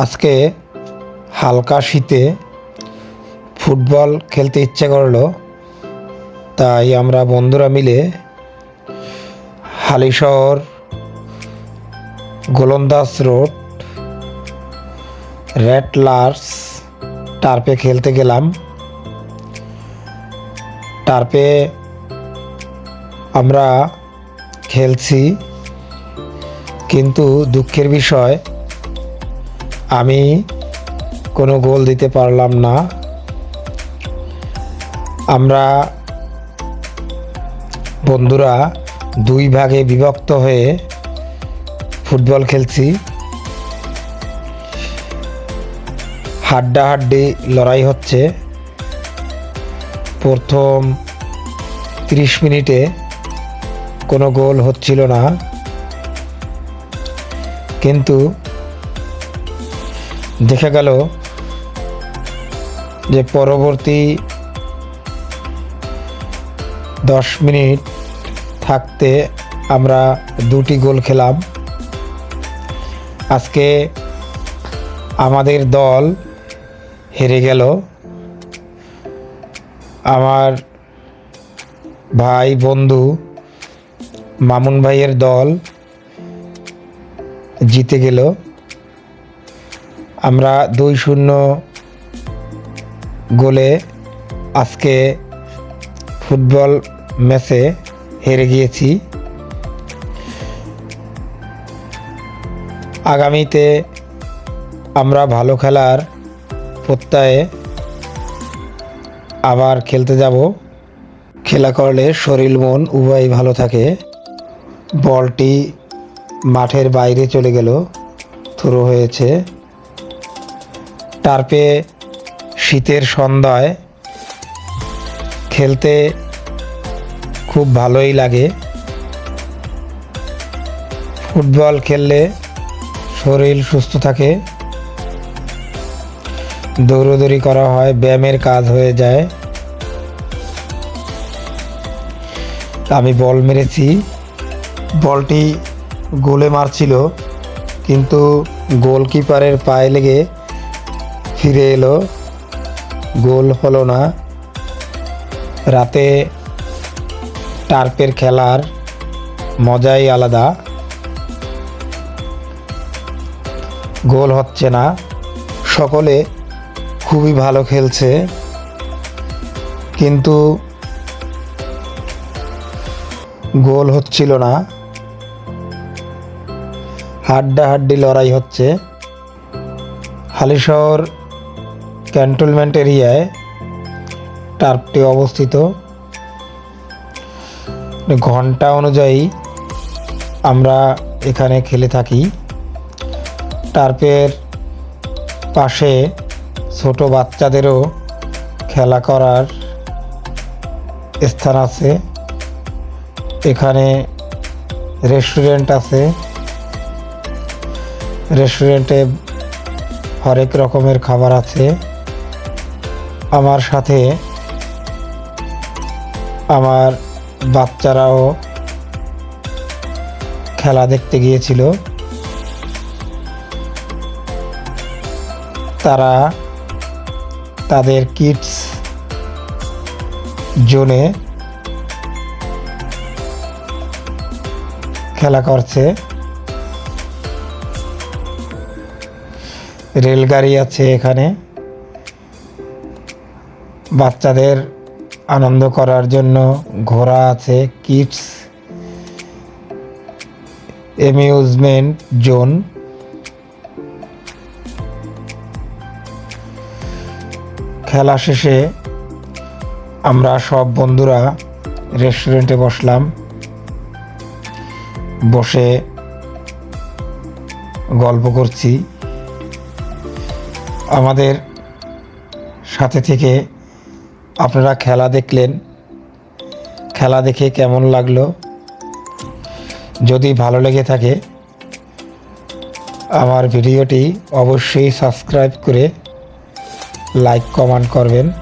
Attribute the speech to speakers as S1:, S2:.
S1: আজকে হালকা শীতে ফুটবল খেলতে ইচ্ছে করল, তাই আমরা বন্ধুরা মিলে হালিশহর গোলন্দাজ রোড, রেড লার্স টার্পে খেলতে গেলাম। টার্পে আমরা খেলছি, কিন্তু দুঃখের বিষয় আমি কোনো গোল দিতে পারলাম না। আমরা বন্ধুরা দুই ভাগে বিভক্ত হয়ে ফুটবল খেলছি। হাড্ডাহাড্ডি লড়াই হচ্ছে। প্রথম তিরিশ মিনিটে কোনো গোল হচ্ছিল না। কিন্তু দেখা গেল যে পরবর্তী দশ মিনিট থাকতে আমরা দুটি গোল খেলাম। আজকে আমাদের দল হেরে গেল। আমার ভাই, বন্ধু, মামুন ভাইয়ের দল জিতে গেল। আমরা দুই শূন্য গোলে আজকে ফুটবল ম্যাচে হেরে গিয়েছি। আগামীতে আমরা ভালো খেলার প্রত্যয়ে আবার খেলতে যাব। খেলা করলে শরীর, মন উভয়ই ভালো থাকে। বলটি মাঠের বাইরে চলে গেল থ্রো হয়েছে। টার্পে শীতের সন্ধ্যায় খেলতে খুব ভালোই লাগে। ফুটবল খেললে শরীর সুস্থ থাকে। দৌড়দৌড়ি করা হয়, ব্যায়ামের কাজ হয়ে যায়। আমি বল মেরেছি। বলটি গোলে মারছিল, কিন্তু গোলকিপারের পায়ে লেগে ফিরে এলো। গোল হলো না। রাতে টার্পের খেলার মজাই আলাদা। গোল হচ্ছে না। সকলে খুবই ভালো খেলছে। কিন্তু গোল হচ্ছিল না। হাড্ডাহাড্ডি লড়াই হচ্ছে। হালিশহর ক্যান্টনমেন্ট এরিয়ায় টার্পটি অবস্থিত। ঘণ্টা অনুযায়ী আমরা এখানে খেলে থাকি। টার্পের পাশে ছোট বাচ্চাদেরও খেলা করার স্থান আছে। এখানে রেস্টুরেন্ট আছে। রেস্টুরেন্টে হরেক রকমের খাবার আছে। আমার সাথে আমার বাচ্চারাও খেলা দেখতে গিয়েছিল। তারা তাদের কিডস জোনে খেলা করছে। রেলগাড়ি আছে এখানে। বাচ্চাদের আনন্দ করার জন্য ঘোড়া আছে, কিডস অ্যামিউজমেন্ট জোন। খেলা শেষে আমরা সব বন্ধুরা রেস্টুরেন্টে বসলাম। বসে গল্প করছি। আমাদের সাথে থেকে আপনারা খেলা দেখলেন। খেলা দেখে কেমন লাগল? যদি ভালো লেগে থাকে, আমার ভিডিওটি অবশ্যই সাবস্ক্রাইব করে লাইক কমেন্ট করবেন।